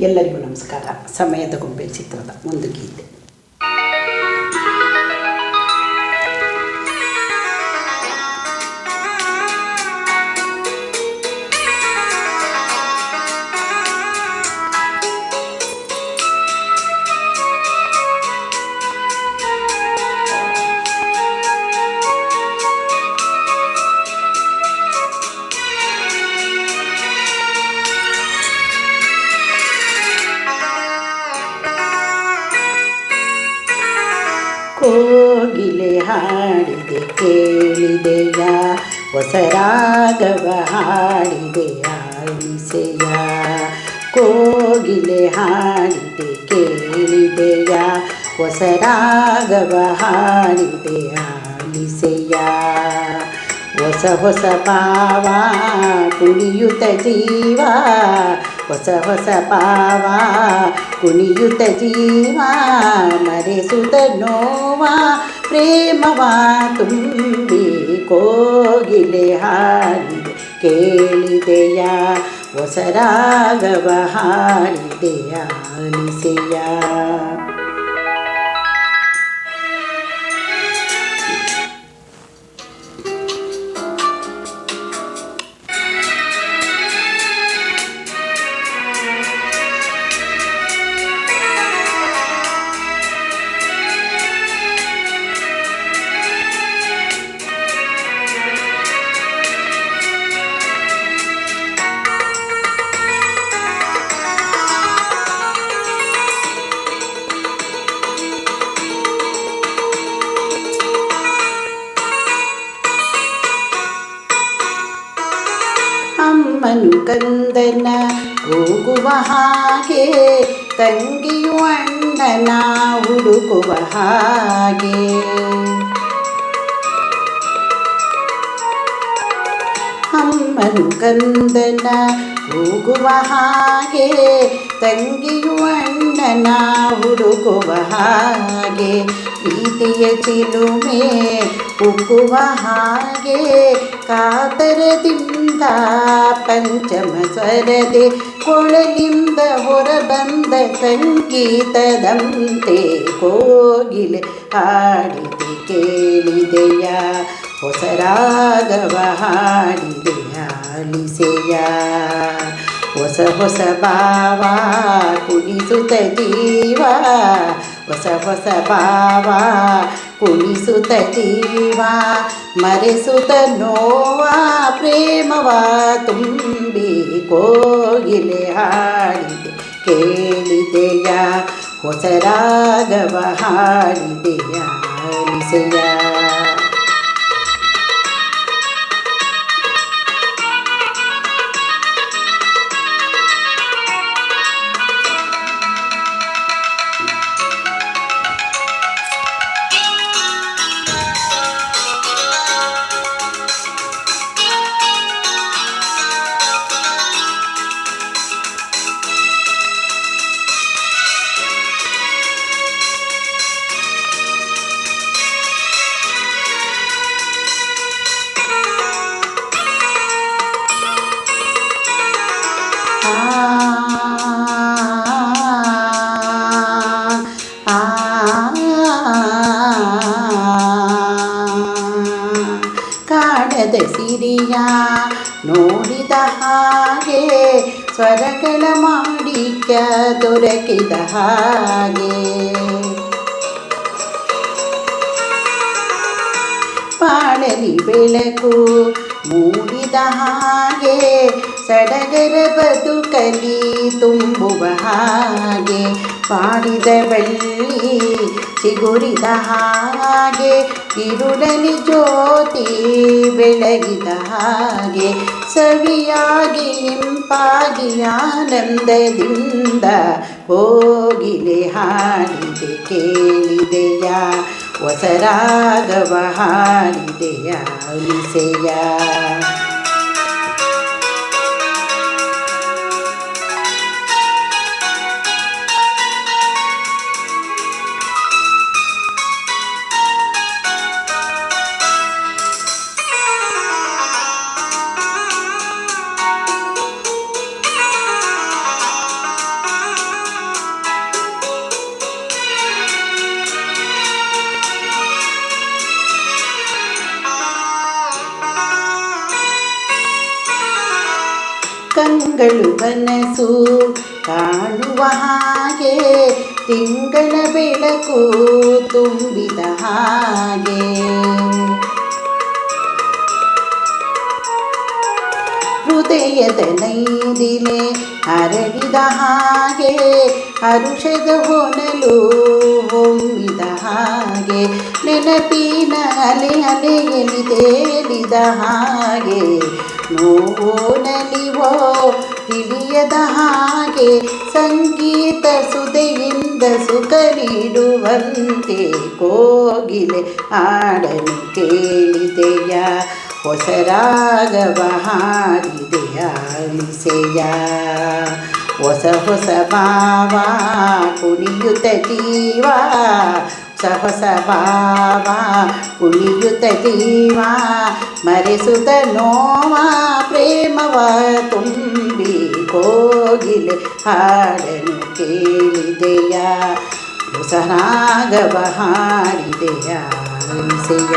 ಎಲ್ಲರಿಗೂ ನಮಸ್ಕಾರ. ಸಮಯದ ಗೊಂಬೆ ಚಿತ್ರದ ಒಂದು ಗೀತೆ. ಕೋಗಿಲೆ ಹಾಡಿದೆ ಕೇಳಿದೆಯ ಹೊಸ ರಾಗವ ಹಾಡಿದೆಯ ಇಸೆಯ ಕೋಗಿಲೆ ಹಾಡಿದೆ ಕೇಳಿದೆಯ ಹೊಸ ರಾಗವ ಹಾಡಿದೆಯ ಇಸೆಯ ಹೊಸ ಹೊಸ ಪಾವ ಕುಣಿಯುತ ಜೀವ, ಹೊಸ ಹೊಸ ಪಾವ ಕುಣಿಯುತ ಜೀವ, ಮರೆಸುತ್ತ ನೋವ ಪ್ರೇಮವ ತುಂಬಿ ಕೋಗಿಲೆ ಹಾಡಿದೆ ಕೇಳಿದೆಯ ಹೊಸ ರಾಗವ ಹಾಡಿದೆಯ ಆಲಿಸೆಯ. ಕಂದನ ಹೋಗುವ ಹಾಗೆ, ತಂಗಿಯು ಅಣ್ಣನ ಹುಡುಕುವ ಹಾಗೆ. ಅಮ್ಮನು ಕಂದನ ಹೋಗುವ ಹಾಗೆ, ತಂಗಿಯು ಅಣ್ಣನ ಹುಡುಕುವ ಹಾಗೆ. ಪ್ರೀತಿಯ ಚಿಲುಮೆ ಉಕ್ಕುವ ಹಾಗೆ, ಕಾತರದಿಂದ ಪಂಚಮ ಸ್ವರದೆ ಕೊಳಲಿಂದ ಹೊರಬಂದ ಸಂಗೀತದಂತೆ ಕೋಗಿಲೆ ಹಾಡಿದೆ ಕೇಳಿದೆಯ. ಹೊಸ ರಾಗವ ಹಾಡಿದೆಯ ಆಲಿಸೆಯ. ಹೊಸ ಹೊಸ ಭಾವ ಕುಣಿಸುತ್ತ ಜೀವ. ಹೊಸ ಹೊಸ ಭಾವ ಕುಣಿಸುತ್ತ ಜೀವ ಮರೆಸುತ್ತ ನೋವಾ ಪ್ರೇಮವ ತುಂಬಿ ಕೋಗಿಲೆ ಹಾಡಿದೆ. ಕೇಳಿದೆಯ ಹೊಸ ರಾಗವ ಹಾಡಿದೆಯ ಸಿರಿಯ ನೋಡಿದ ಹಾಗೆ ಸ್ವರಗಳ ಮಾಡಿಕ ದೊರಕಿದ ಹಾಗೆ. ಪಾಳಲಿ ಬೆಳಕು ಮೂಡಿದ ಹಾಗೆ ಸಡಗರ ಬದುಕಲಿ ತುಂಬುವ ಹಾಗೆ ಪಾಡಿದ ಬಳ್ಳಿ ಚಿಗುರಿದ ಹಾಗೆ ಇರುಳಲಿ ಜ್ಯೋತಿ ಬೆಳಗಿದ ಹಾಗೆ ಸವಿಯಾಗಿ ಇಂಪಾಗಿ ಆನಂದದಿಂದ ಹೋಗಿದೆ ಹಾಡಿದೆ ಕೇಳಿದೆಯ? ಹೊಸ ರಾಗವ ಹಾಡಿದೆಯ? ಅಲಿಸೆಯ ಕಂಗಳು ಕನಸು ಕಾಣುವ ಹಾಗೆ ತಿಂಗಳ ಬೆಳಕು ತುಂಬಿದ ಹಾಗೆ. ಹೃದಯದ ನೈದಿಲೆ ಹರಡಿದ ಹಾಗೆ ಹರುಷದ ಹೊನಲು ಹೊಮ್ಮಿದ ಹಾಗೆ ನೆನಪಿನ ಅಲೆ ಅಲೆಯಲ್ಲಿ ತೇಲಿದ ಹಾಗೆ ನೋವೋ ನಲಿವೋ ತಿಳಿಯದ ಹಾಗೆ ಸಂಗೀತ ಸುದೆಯಿಂದ ಸುಖ ನೀಡುವಂತೆ ಕೋಗಿಲೆ ಆಡಲು ಕೇಳಿದೆಯ. ಹೊಸ ರಾಗವ ಹಾಡಿದೆಯ ಆಲಿಸೆಯ ಹೊಸ ಹೊಸ ಭಾವ ಕುಣಿಯುತ್ತ ಜೀವ. ಹೊಸ ಹೊಸ ಭಾವ ಕುಣಿಯುತ್ತ ಜೀವ. ಮರೆಸುತ್ತ ನೋವ, ಪ್ರೇಮವ ತುಂಬಿ ಕೋಗಿಲೆ ಹಾಡನ್ನು ಕೇಳಿದೆಯ. ಹೊಸ ರಾಗವ ಹಾಡಿದೆಯ ಆಲಿಸೆಯ